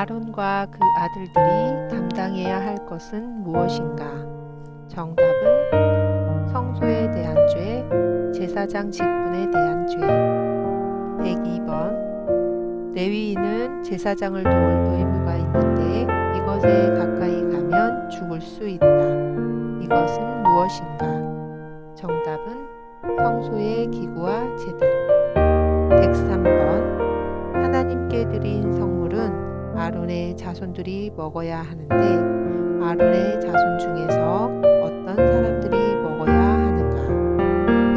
아론과 그 아들들이 담당해야 할 것은 무엇인가? 정답은 성소에 대한 죄, 제사장 직분에 대한 죄. 102번 레위인은 제사장을 도울 의무가 있는데 이것에 가까이 가면 죽을 수 있다. 이것은 무엇인가? 정답은 성소의 기구와 재단. 103번 하나님께 드린 성물은 아론의 자손들이 먹어야 하는데 아론의 자손 중에서 어떤 사람들이 먹어야 하는가?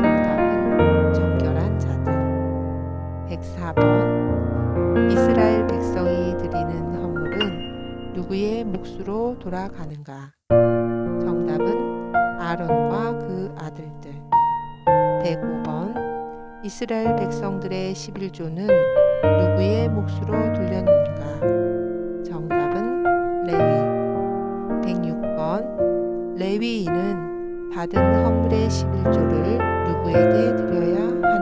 정답은 정결한 자들. 104번 이스라엘 백성이 드리는 헌물은 누구의 몫으로 돌아가는가? 정답은 아론과 그 아들들. 105번 이스라엘 백성들의 11조는 누구의 몫으로 돌렸는가? 106번 레위인은 받은 헌물의 11조를 누구에게 드려야?